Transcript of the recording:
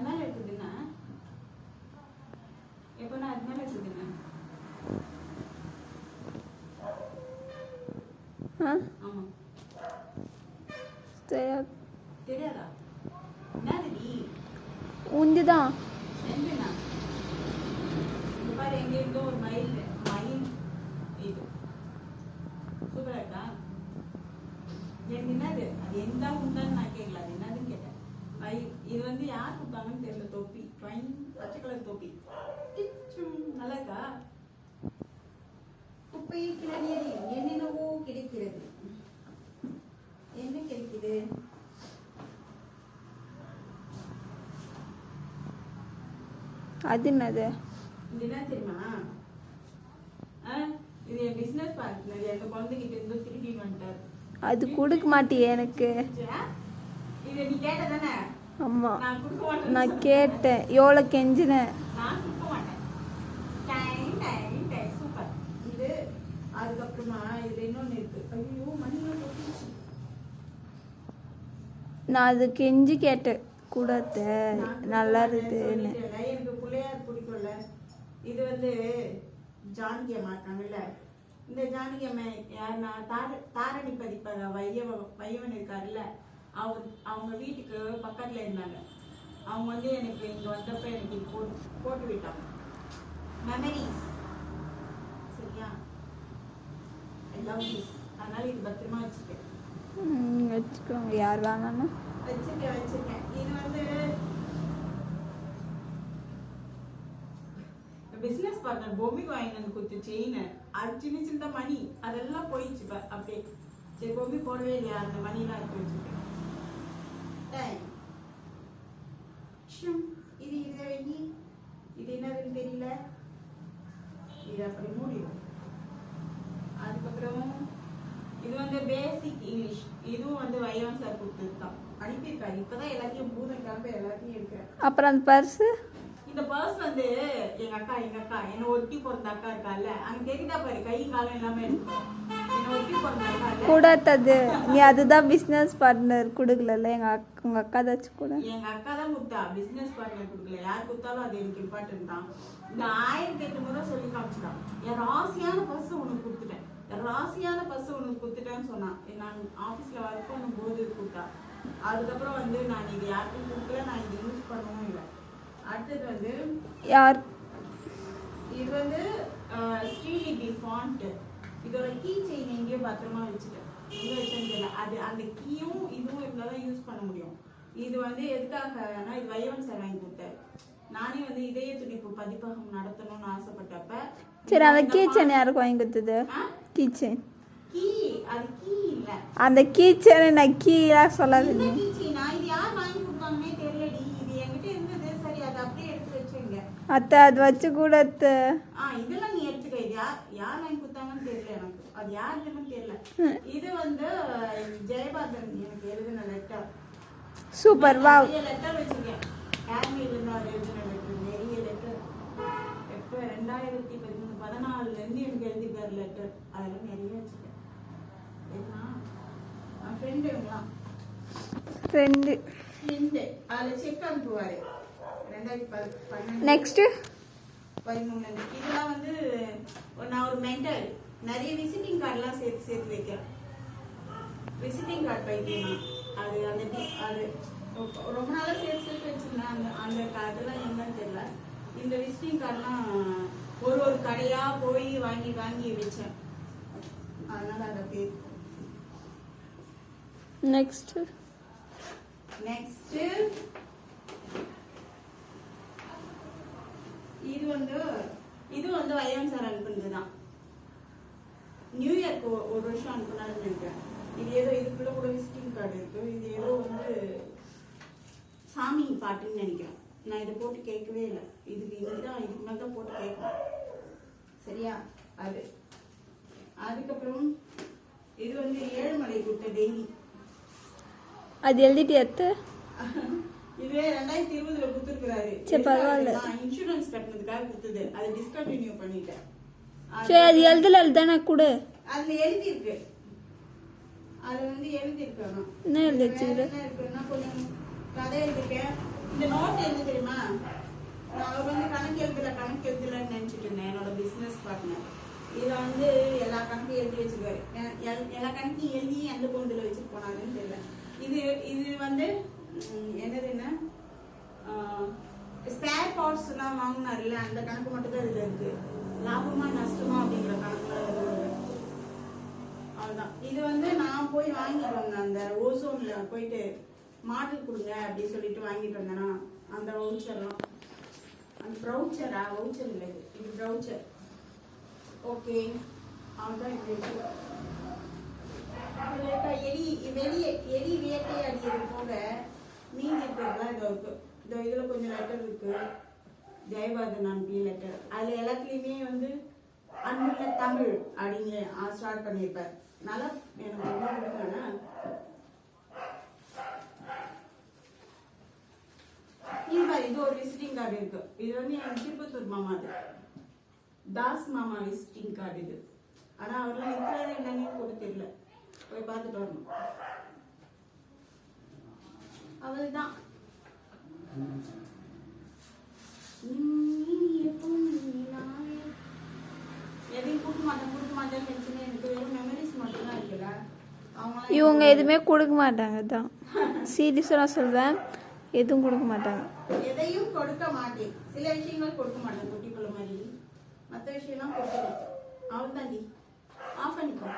அது மேல இருக்குதுண்ணா ஆ ஆமா தெரியாது தெரியாதா என்னதுடி உந்தி தான் எங்கண்ணா இங்க பாரு எங்க இருந்தோ ஒரு மயில் மயில் இது சூப்பரா இருக்கா என்னது அது எந்த உண்டான்னு நான் கேட்கல அது என்னதுன்னு கேட்டேன் மயில் இது வந்து யார் கொடுத்தாங்கன்னு தெரியல தொப்பி ட்வைன் பச்சை கலர் தொப்பி டிச்சும். நல்லா இருக்கா கிளறியது என்னென்னவோ கிடைக்கிறது. என்ன கிடைக்குது அது என்னது? என்ன தெரியுமா? இது என் பிசினஸ் பார்ட்னர் எங்க குழந்தைகிட்ட இருந்து திருப்பி வந்துட்டாரு. அது கொடுக்க மாட்டியே எனக்கு? இது நீ கேட்ட தானே? மாட்டேன் நான் கேட்டேன். எவ்வளோ கெஞ்சினேன் நான் கொடுக்க மாட்டேன் டைம் டைம் டைம் சூப்பர் இது அதுக்கப்புறமா இது இன்னொன்னு இருக்கு. ஐயோ கொட்டிடுச்சு. நான் அது கெஞ்சி கேட்டேன். கொடுக்க நல்லா இருக்குதுன்னு எனக்கு பிள்ளையார் பிடிக்கும்ல. இது வந்து ஜானகி அம்மா இருக்காங்கல்ல. இந்த ஜானகி அம்மா யாருன்னா தார தாரணி பதிப்பக வையவ வையவன் இருக்காருல்ல. அவர் அவங்க வீட்டுக்கு பக்கத்துல இருந்தாங்க. அவங்க வந்து எனக்கு இங்க வந்தப்ப எனக்கு போட்டு போட்டு விட்டாங்க. மெமரிஸ் சரியா திஸ் அதனால இது பத்திரமா வச்சுக்கேன். வச்சுக்கோங்க. யார் வேணாலும் வச்சிருக்கேன் வச்சிருக்கேன் இது வந்து பிசினஸ் பார்ட்னர் பொம்மிக்கு வந்து கொடுத்த செயின் அது சின்ன சின்ன மணி அதெல்லாம் போயிடுச்சு அப்படியே. சரி பொம்மி போடவே இல்லையா? அந்த மணிலாம் எடுத்து வச்சிருக்கேன். இது இதை வை இது என்னதுன்னு தெரியல. இது அப்படி மூடிடும் அதுக்கப்புறம் இது வந்து பேசிக் இங்கிலீஷ் இதுவும் வந்து வைவன் சார் கொடுத்தது தான் அனுப்பியிருக்காரு. இப்பதான் எல்லாத்தையும் பூதன் கிளம்ப எல்லாத்தையும் இருக்கிறேன் அப்புறம் அந்த பர்ஸு இந்த பர்ஸ் வந்து எங்க அக்கா எங்க அக்கா என்ன ஒட்டி பிறந்த அக்கா இருக்கால அங்க தெரியுதா பாரு கை காலம் எல்லாமே இருக்கும் என்ன ஒட்டி பிறந்த அக்கா இல்ல. கூடாத்தது. நீ அதுதான் பிஸ்னஸ் பார்ட்னர் கொடுக்கல எங்கள் அக்கா உங்கள் அக்கா தாச்சும் கூட? எங்க அக்கா தான் கொடுத்தா பிசினஸ் பார்ட்னர் கொடுக்கல. யார் கொடுத்தாலும் அது எனக்கு இம்பார்ட்டன்ட் தான். இந்த ஆயிரத்தி எட்டு முறை சொல்லி காமிச்சிட்டான். என் ராசியான பர்ஸ் உனக்கு கொடுத்துட்டேன். ராசியான பர்ஸ் உனக்கு கொடுத்துட்டேன்னு சொன்னான் நான் ஆஃபீஸில் ஒர்க் பண்ணும்போது கொடுத்தா. அதுக்கப்புறம் வந்து நான் இது யாருக்கும் கொடுக்கல நான் இது யூஸ் பண்ணவும் இல்லை. அடுத்தது வந்து யார்? இது வந்து ஸ்ரீலிபி ஃபாண்ட் இதோட கீ செயின் எங்கேயோ பத்திரமா வச்சுட்டேன். எங்க வச்சேன்னு தெரியல. அது அந்த கீயும் இதுவும் இருந்தால் தான் யூஸ் பண்ண முடியும். இது வந்து எதுக்காகனா இது வையவன் சார் வாங்கி கொடுத்தாரு. நானே வந்து இதய துடிப்பு பதிப்பகம் நடத்தணும்னு ஆசைப்பட்டப்ப சரி அந்த கீச்சன் யாருக்கு வாங்கி கொடுத்தது? கீச்சன் கீ அது கீ இல்ல. அந்த நான் கீ செயினா இது யார் வாங்கி கொடுத்தாங்கன்னே தெரியலடி. இது என்கிட்ட இருந்தது. சரி அதை அப்படியே எடுத்து வச்சுங்க அத்தை அது வச்சு கூட அத்தை. ஆ இதெல்லாம் நீ எடுத்துக்க. இது யார் யார் வாங்கி கொடுத்தாங்கன்னு தெரியல எனக்கு. அது யாருக்குன்னு தெரியல. இது வந்து ஜெயபாதன் எனக்கு எழுதின லெட்டர் சூப்பர் வா. நிறைய லெட்டர் வச்சிருக்கேன் காஷ்மீர்ல இருந்து அவர் எழுதின லெட்டர் நிறைய லெட்டர் எப்போ ரெண்டாயிரத்தி பதிமூணு பதினாலுல இருந்து எனக்கு எழுதிருக்காரு லெட்டர் அதெல்லாம் நிறைய வச்சிருக்கேன் ஏன்னா என் ஃப்ரெண்டு ஃப்ரெண்டு அதில் செக் அனுப்புவாரு. ரெண்டாயிரத்தி பன்னெண்டு. நெக்ஸ்ட்டு பதிமூணு. இதெல்லாம் வந்து நான் ஒரு மென்டல் நிறைய விசிட்டிங் கார்டெலாம் சேர்த்து சேர்த்து வைக்கிறேன். விசிட்டிங் கார்டு பைத்தியம். அது அந்த அது ரொம்ப- ரொம்ப நாளாக சேர்த்து சேர்த்து வச்சிருந்தேன். அந்த அந்த கார்டெல்லாம் என்னன்னு தெரியல. இந்த விசிட்டிங் கார்டெலாம் ஒரு ஒரு கடையாக போய் வாங்கி வாங்கி வச்சேன். அதனால அதை பேர் நெக்ஸ்ட்டு நெக்ஸ்ட்டு இது வந்து இது வந்து வையம் சார் அனுப்புனது தான் நியூ இயர்க்கு ஒரு வருஷம் அனுப்புனாருன்னு நினைக்கிறேன். இது ஏதோ இதுக்குள்ள கூட விசிட்டிங் கார்டு இருக்கு. இது ஏதோ வந்து சாமி பாட்டுன்னு நினைக்கிறேன். நான் இதை போட்டு கேட்கவே இல்லை. இதுக்கு இதுதான் இதுக்கு மேலே தான் போட்டு கேட்கணும் சரியா? அது. அதுக்கப்புறம் இது வந்து ஏழுமலை கொடுத்த டெய்லி. அது எழுதிட்டு எத்து? இது ரெண்டாயிரத்தி இருபதுல சரி, பரவாயில்ல. இன்சூரன்ஸ் கட்டினதுக்காக கொடுத்தது? அதை டிஸ்கண்டினியூ பண்ணிட்டேன். சரி அது எழுதல எழுதானே கொடு. அதுல எழுதி இருக்கு அது வந்து எழுதி இருக்கு ஆனா. என்ன எழுதி வேற என்ன இருக்குன்னா கொஞ்சம் கதை எழுதிருக்கேன். இந்த நோட் என்ன தெரியுமா? அவர் வந்து கணக்கு எழுதல கணக்கு எழுதலன்னு நினச்சிட்டு இருந்தேன் என்னோட பிஸ்னஸ் பார்ட்னர் இதை வந்து எல்லா கணக்கும் எழுதி வச்சிருக்காரு. எல்லா கணக்கையும் எழுதி எந்த பவுண்டில் வச்சுட்டு போனாருன்னு தெரியல. இது இது வந்து என்னதுன்னா ஸ்பேர் பார்ட்ஸ் எல்லாம் வாங்கினார்ல அந்த கணக்கு மட்டும் தான் இதுல இருக்கு. லாபமா நஷ்டமா அப்படிங்கிற கணக்குல அவ்வளோதான் இது வந்து நான் போய் வாங்கிட்டு வந்தேன் அந்த ஓசோனில் போயிட்டு மாடல் கொடுங்க அப்படின்னு சொல்லிட்டு வாங்கிட்டு வந்தேன்னா அந்த வவுச்சர்லாம் அந்த ப்ரௌச்சரா வவுச்சர் இல்லை இது ப்ரௌச்சர் ஓகே அவன்தான் இது எலி வெளியே எலி வேட்டை அடிக்கிறது போக மீதி இருக்கிறதுலாம் இதோ இருக்கு. இதோ இதில் கொஞ்சம் லெட்டர் இருக்கு. ஜெயபாதன் அன்பி லெட்டர் அதில் எல்லாத்துலேயுமே வந்து அன்புள்ள தமிழ் அப்படின்னு ஸ்டார்ட் பண்ணியிருப்பார். நல்லா எனக்கு ரொம்ப பிடிக்கும்னா இது இது ஒரு விசிட்டிங் கார்டு இருக்கு. இது வந்து என் திருப்பத்தூர் மாமா அது. தாஸ் மாமா விசிட்டிங் கார்டு இது. ஆனா அவர்லாம் இருக்கிறாரு என்னன்னு கூட தெரியல. போய் பார்த்துட்டு வரணும். அவள்தான். எதையும் கொடுக்க மாட்டேன் கொடுக்க மாட்டேன்னு நினைச்சுன்னு எனக்கு வெறும் மெமரிஸ் மட்டும்தான் இருக்குல்ல அவங்களாம் இவங்க எதுவுமே கொடுக்க மாட்டாங்க தான் சீரியஸாக நான் சொல்வேன் எதுவும் கொடுக்க மாட்டாங்க. எதையும் கொடுக்க மாட்டேன். சில விஷயங்கள் கொடுக்க மாட்டேன் குட்டி பிள்ளை மாதிரி. மற்ற விஷயம்லாம் கொடுத்துருவேன் அவள் தாண்டி ஆஃப் பண்ணிக்கோ.